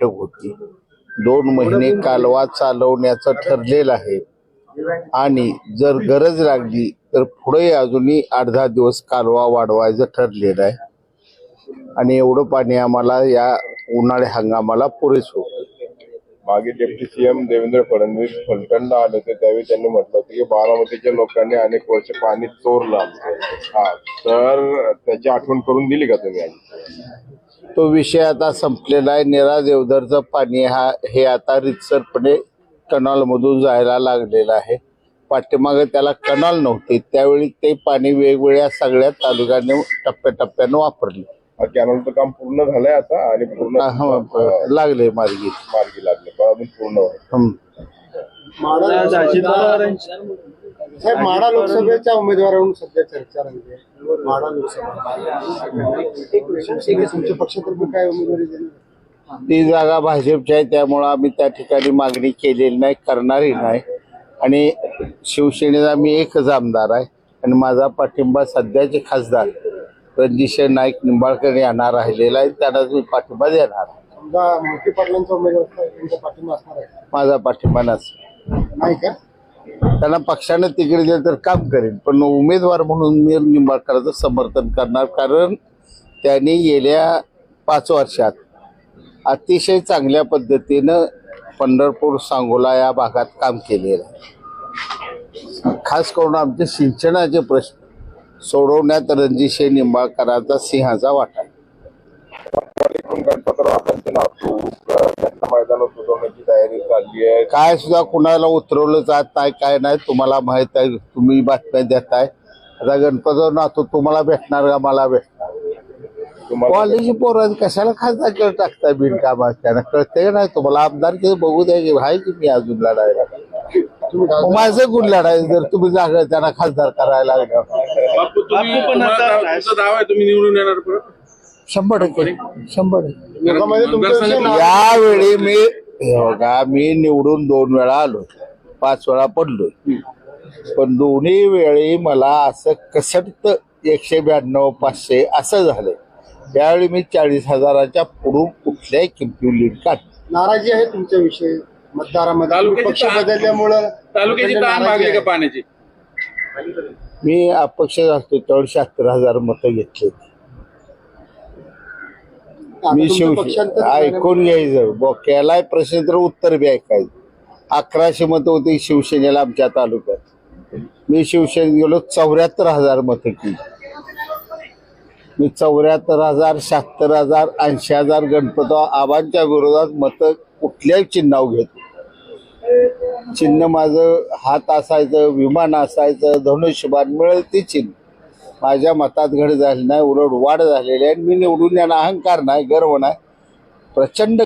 बैठक होती. दोन महिने कालवा चालवण्याचं ठरलेलं आहे. आणि जर गरज लागली तर पुढे अजूनही दहा दिवस कालवा वाढवायचं ठरलेलं आहे. आणि एवढं पाणी आम्हाला या उन्हाळी हंगामाला पुरेस मागे deputy C M Devendra Fadnavis फलटणला आले होते त्यावेळी त्यांनी म्हटलं होतं की बारामतीच्या लोकांनी अनेक वर्ष पाणी चोरलं. हा तर त्याची आठवण करून दिली का तुम्ही तो विषय आता संपलेला आहे. निरा देवधरचं पाणी हा हे आता रितसरपणे कनालमधून जायला लागलेलं आहे. पाठीमागे त्याला कनाल नव्हते. त्यावेळी ते पाणी वेगवेगळ्या सगळ्या तालुक्याने टप्प्याटप्प्यानं वापरले. कॅनलचं काम पूर्ण झालंय आता आणि पूर्ण लागले मार्गी. मार्गी लागले पूर्ण हं. साहेब माडा लोकसभेच्या उमेदवारावरून सध्या चर्चा रंगली आहे. माडा लोकसभा. तुमच्या पक्षातर्फे काय उमेदवारी देणार ती जागा भाजपची आहे त्यामुळं आम्ही त्या ठिकाणी मागणी केलेली नाही करणारही नाही. आणि शिवसेनेचा मी एकच आमदार आहे आणि माझा पाठिंबा सध्याचे खासदार रणजित नाईक निंबाळकर यांना राहिलेला आहे. त्यांनाच मी पाठिंबा देणार आहे. समजा मोठी पाटलांचा उमेदवार असता, तुमचा पाठिंबा असणार आहे. माझा पाठिंबा नसेल. नाही का? त्यांना पक्षाने तिकडे दिलं तर काम करेन. पण उमेदवार म्हणून मी निंबाळकरांचं समर्थन करणार कारण त्यांनी गेल्या पाच वर्षात अतिशय चांगल्या पद्धतीनं पंढरपूर सांगोला या भागात काम केलेलं आहे. खास करून आमचे सिंचनाचे प्रश्न सोडवण्यात रणजितशे निंबाळकरांचा सिंहाचा वाटा. त्यांना मैदानात उतरवण्याची तयारी चालली आहे. काय सुद्धा कुणाला उतरवलं जात नाही काय नाही तुम्हाला माहीत आहे तुम्ही बातम्या देताय. आता गणपती नातो तुम्हाला भेटणार का मला भेटणार? तुम्हाला कॉलेज पोरं कशाला खासदार टाकताय बिनकामात त्यांना कळतंय का नाही तुम्हाला? आमदार किती बघू द्या की आहे की मी अजून लढायला मग माझं गुण लढायचं जर तुम्ही जागा त्यांना खासदार करायला लागल्या बापू तुम्ही तुम्हाला तुमचा दावा आहे तुम्ही निवडून येणार परत? शंभर टक्के. शंभर टक्के. यावेळी मी हे बघा मी निवडून दोन वेळा आलो पाच वेळा पडलोय. पण दोन्ही वेळी मला असं कसट एकशे ब्याण्णव पाचशे असं झालंय. त्यावेळी मी चाळीस हजाराच्या पुढून कुठल्याही किमती लीड काढ नाराजी आहे तुमच्याविषयी? मतदारामध्ये तुम्ही तालुक्याची पक्ष ताण- बदलल्यामुळं तालुक्याची लोकांना ताण नाराजी भागली का. पाण्याची? मी अपक्ष असतो त्यावेळी शहात्तर हजार मतं घेतले मी शिव ऐकून घ्यायचं. ब केलाय प्रश्न तर उत्तर बी ऐकायचं. अकराशे मतं होती शिवसेनेला आमच्या तालुक्यात. मी शिवसेनेत गेलो चौऱ्याहत्तर हजार मतं केली. मी चौऱ्याहत्तर हजार शहात्तर हजार ऐंशी हजार गणपत आबांच्या विरोधात मतं कुठल्याही चिन्हावर घेतो चिन्ह माझं हात असायचं विमान असायचं धनुष्यबाण मिळेल ते चिन्ह. माझ्या मतात घड झाली नाही उलट वाढ झालेली आहे मी निवडून येणं अहंकार नाही गर्व नाही. प्रचंड